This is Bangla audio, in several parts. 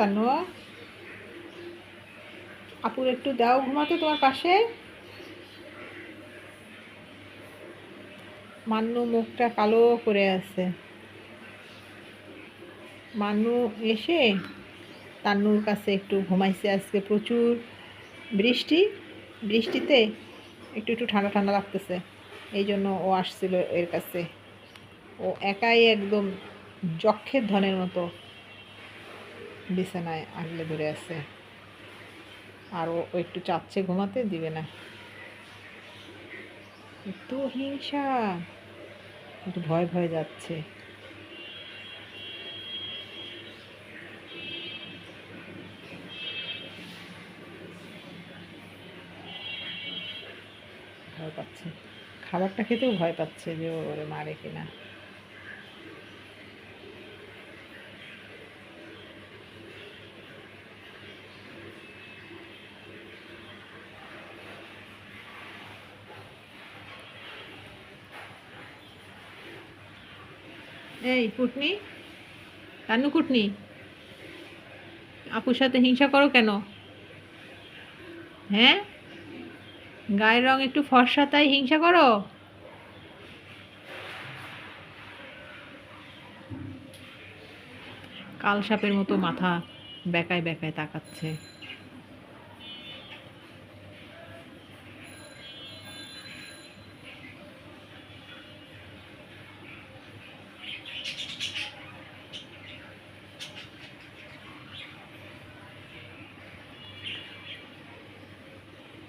তানু আপুর একটু দাও, ঘুমাতে তোমার পাশে। মান্নু মুখটা কালো করে আছে। মান্নু এসে তান্নুর কাছে একটু ঘুমাইছে আজকে প্রচুর। বৃষ্টি, বৃষ্টিতে একটু একটু ঠান্ডা ঠান্ডা লাগতেছে। এই জন্য ও আসছিল এর কাছে। ও একাই একদম যক্ষের ধনের মতো। বিছানায় আগলে ধরে আছে। আর ও একটু চাচ্ছে ঘুমাতে, দিবে না। একটু হিংসা। একটু ভয় ভয় যাচ্ছে। ভয় পাচ্ছে। খাবারটা খেতেও ভয় পাচ্ছে যে ওরে মারে কিনা। এই, কুটনি? কানু কুটনি? আপুর সাথে হিংসা করো কেন? হ্যাঁ? গায়ের রং একটু ফর্সা, তাই হিংসা করো? কাল সাপের মতো মাথা বেকায় বেকায় তাকাচ্ছে।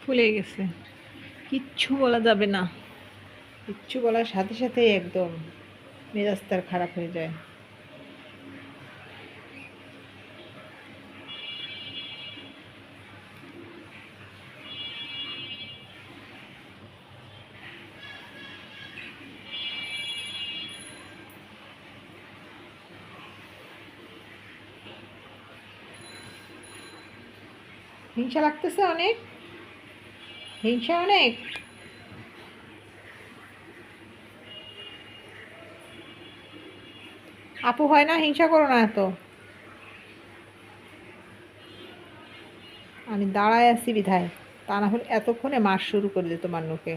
ফুলে গেছে। কিচ্ছু বলা যাবে না। কিচ্ছু বলার সাথে সাথে একদম মেজাজ তার খারাপ হয়ে যায়। হিংসা লাগতেছে অনেক। হিংসা অনেক। আপু হয় না, হিংসা করো না এত। আমি দাঁড়ায় আছি বিধায়। তা না হলে এতক্ষণে মাস শুরু করে তোমার মান্নুকে